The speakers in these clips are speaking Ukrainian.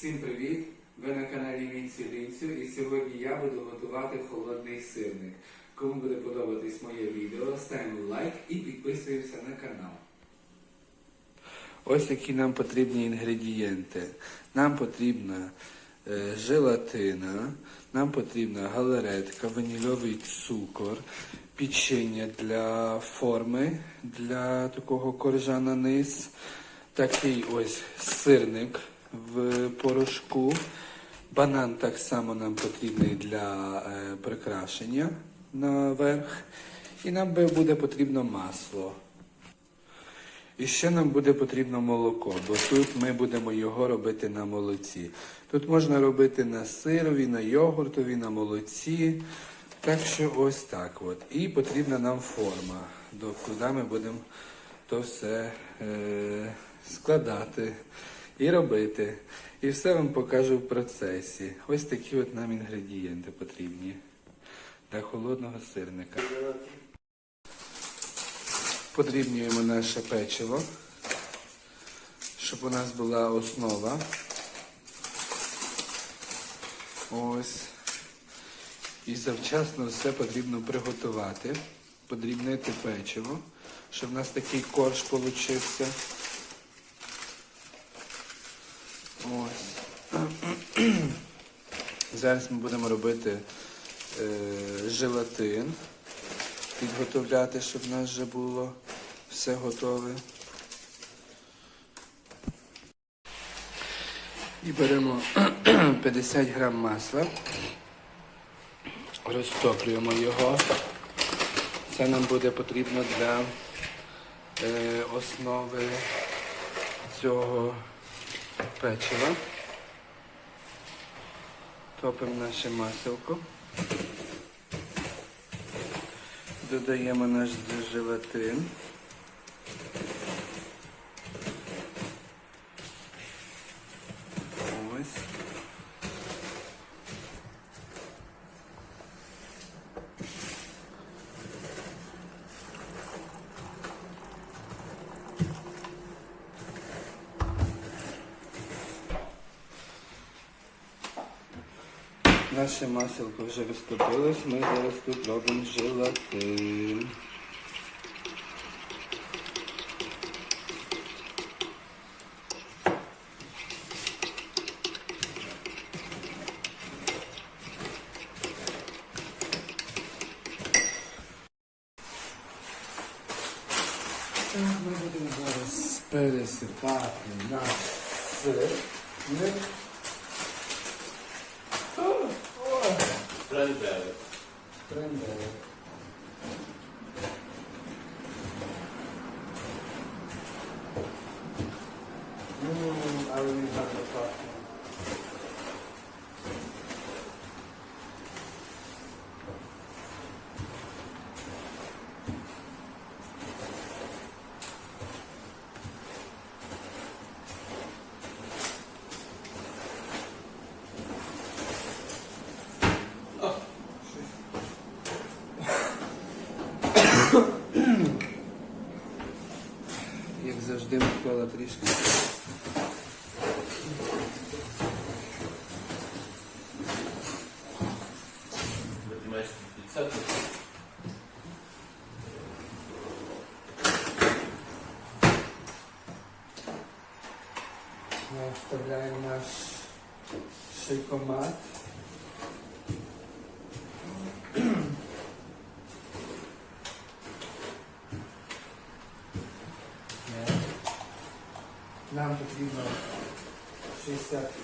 Всім привіт! Ви на каналі Мінці Лінцю і сьогодні я буду готувати холодний сирник. Кому буде подобатись моє відео, ставимо лайк і підписуємося на канал. Ось які нам потрібні інгредієнти. Нам потрібна е, желатина, нам потрібна галеретка, ванільовий цукор, печення для форми, для такого коржа на низ, такий ось сирник в порошку. Банан так само нам потрібний для е, прикрашення наверх. І нам буде потрібно масло. І ще нам буде потрібно молоко, бо тут ми будемо його робити на молоці. Тут можна робити на сирові, на йогуртові, на молоці. Так що ось так от. І потрібна нам форма, до куди ми будемо то все е, складати і робити. І все вам покажу в процесі. Ось такі от нам інгредієнти потрібні для холодного сирника. Подрібнюємо наше печиво, щоб у нас була основа. Ось. І завчасно все потрібно приготувати, подрібнити печиво, щоб у нас такий корж получився. Ось. Зараз ми будемо робити е, желатин підготовляти, щоб в нас вже було все готове. І беремо 50 грам масла, розтоплюємо його. Це нам буде потрібно для е, основи цього печива. Топимо наше маселко. Додаємо наш желатин. Ось. Наше маселко вже розтопилось, ми зараз тут робимо желатин. Так, ми будемо зараз пересипати наш сирник. Trendel. Trendel. Микола трішки. Вставляємо наш шейкомат. accept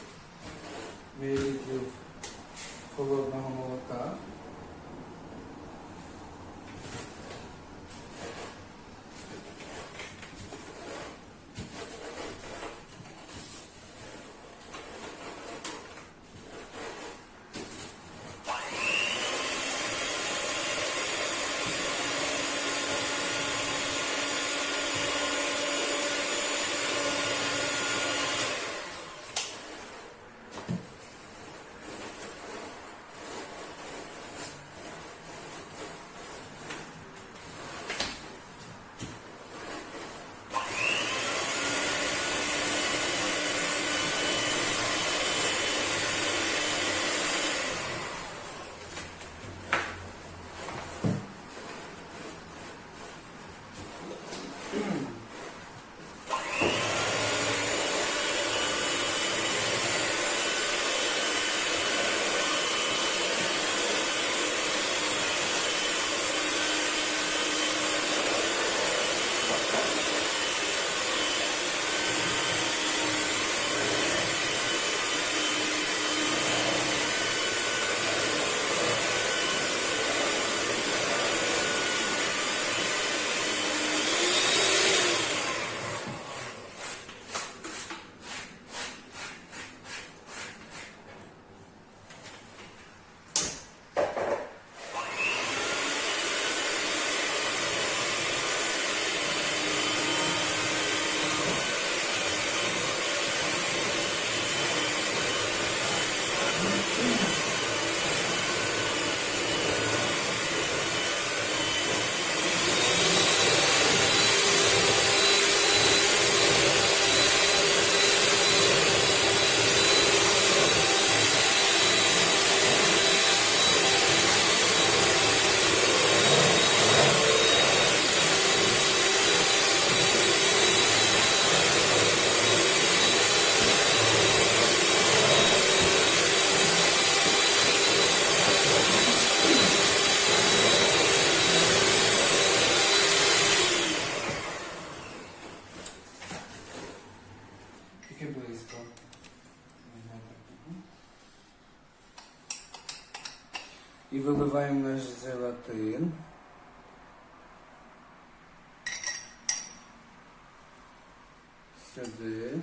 Сюди.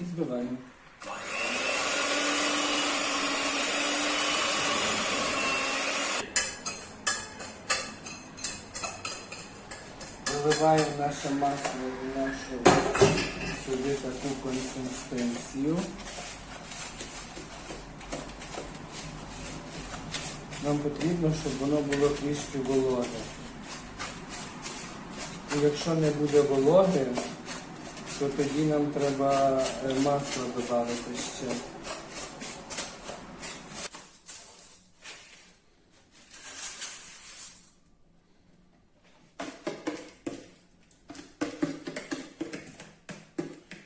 І збиваємо. Виливаємо наше масло в нашу сюди таку консистенцію. Нам потрібно, щоб воно було трішки вологе. І якщо не буде вологе, то тоді нам треба е, масло додати ще.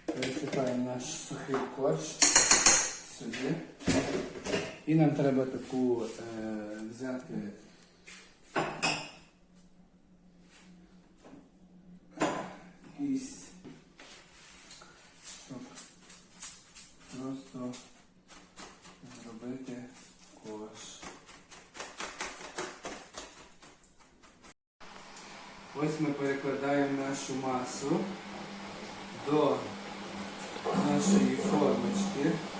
Пересипаємо наш сухий корж сюди. І нам треба таку е, взяти кість, щоб просто зробити корж. Ось ми перекладаємо нашу масу до нашої формочки.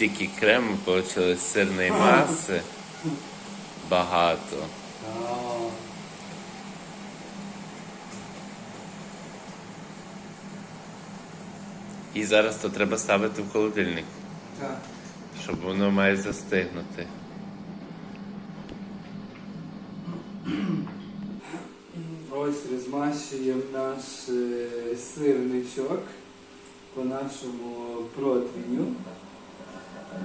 Стільки крему вийшло сирної маси. Багато. І зараз то треба ставити в холодильник, Так. щоб воно має застигнути. Ось розмащуємо наш е, сирничок по нашому противню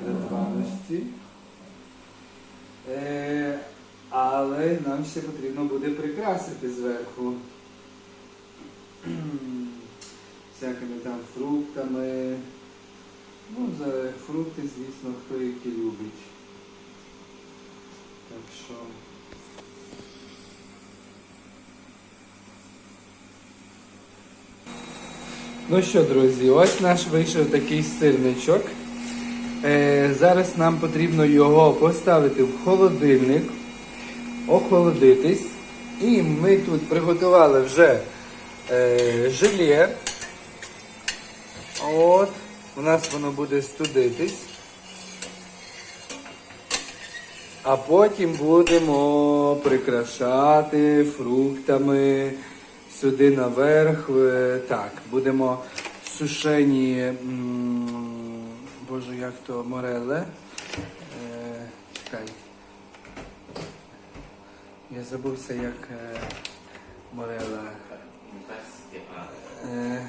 рятваності. Е, але нам ще потрібно буде прикрасити зверху. Всякими там фруктами. Ну, за фрукти, звісно, хто які любить. Так що. Ну що, друзі, ось наш вийшов такий сирничок. Е, зараз нам потрібно його поставити в холодильник, охолодитись. І ми тут приготували вже е, желе. От, у нас воно буде студитись. А потім будемо прикрашати фруктами сюди наверх. Е, Так, будемо сушені, м, боже, як то мореле. Е, чекай. Я забувся, як е, морела. Е,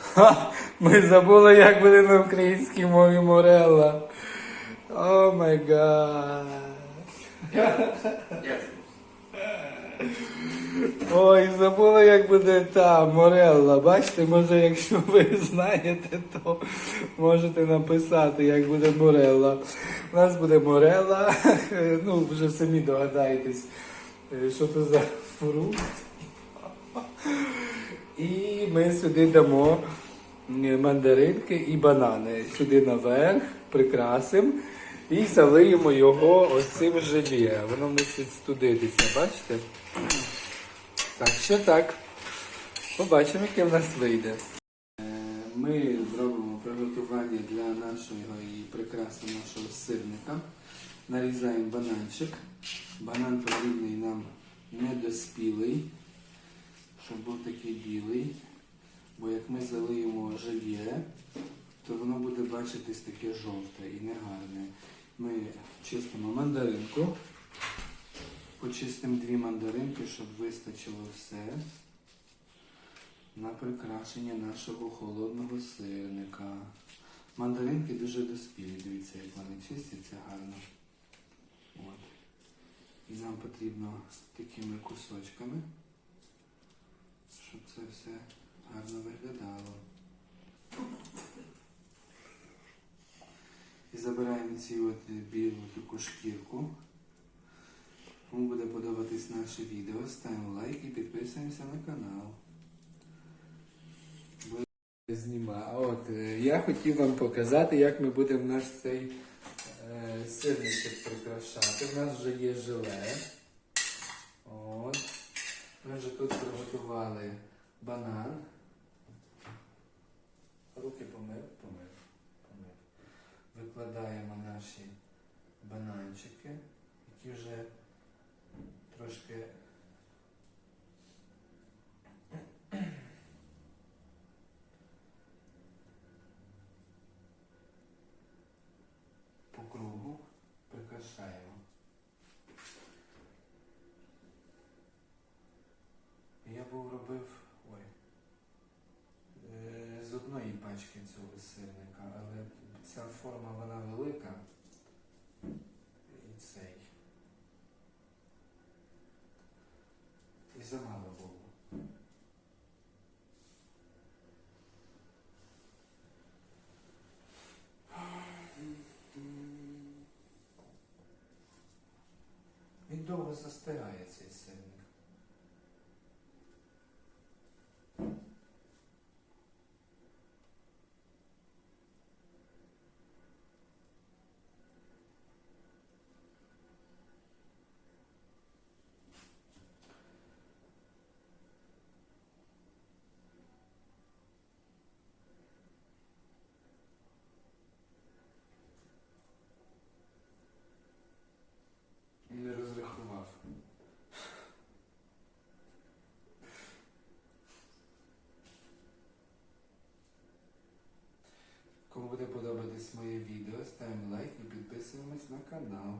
Ха, ми забули, як буде на українській мові морела. О май гад. Ой, забула, як буде та морелла. Бачите, може, якщо ви знаєте, то можете написати, як буде морелла. У нас буде морелла. Ну, вже самі догадаєтесь, е, що це за фрукт. І ми сюди дамо мандаринки і банани. Сюди наверх, прикрасимо і залиємо його ось цим желе. Воно мусить студитися, бачите? Так, що так. Побачимо, яке в нас вийде. Е, Ми зробимо приготування для нашого і прикраси нашого сирника. Нарізаємо бананчик. Банан потрібний нам недоспілий, щоб був такий білий. Бо як ми залиємо желе, то воно буде бачитись таке жовте і негарне. Ми чистимо мандаринку. Почистимо дві мандаринки, щоб вистачило все на прикрашення нашого холодного сирника. Мандаринки дуже доспілі, дивіться, як вони чистяться гарно. От. І нам потрібно такими кусочками, щоб це все гарно виглядало. І забираємо цю от білу таку шкірку. Кому буде подобатись наше відео, ставимо лайк і підписуємося на канал. Зніма. От, е, я хотів вам показати, як ми будемо наш цей е, сирничок прикрашати. У нас вже є желе. От. Ми вже тут приготували банан. Руки помив, помив, помив. Викладаємо наші бананчики, які вже Troške замало було. Він довго застирає цей сирник. Не розрахував. Кому буде подобатись моє відео, ставимо лайк і підписуємось на канал.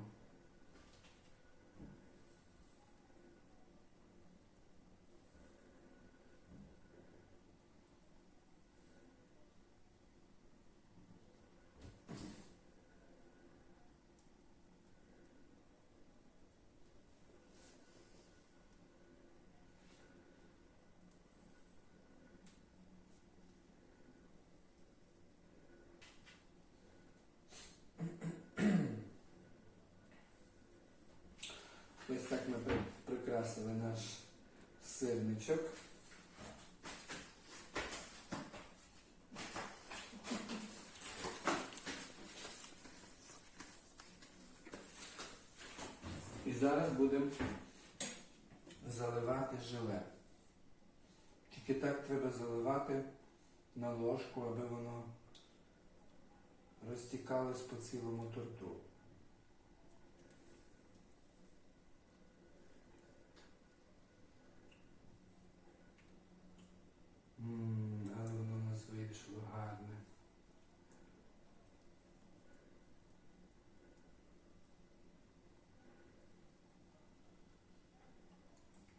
Ось так ми при- прикрасили наш сирничок. І зараз будемо заливати желе. Тільки так треба заливати на ложку, аби воно розтікалось по цілому торту. М, але воно у нас вийшло гарне.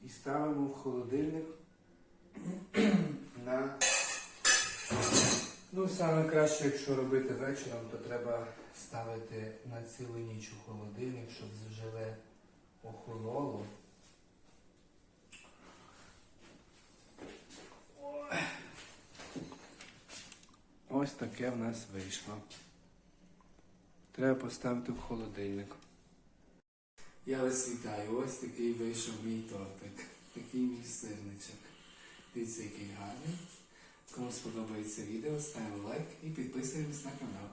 І ставимо в холодильник на. Ну, саме краще, якщо робити вечором, то треба ставити на цілу ніч у холодильник, щоб желе охололо. Ось таке в нас вийшло. Треба поставити в холодильник. Я вас вітаю. Ось такий вийшов мій тортик. Такий мій сирничок. Дивіться, який гарний. Кому сподобається відео, ставимо лайк і підписуємось на канал.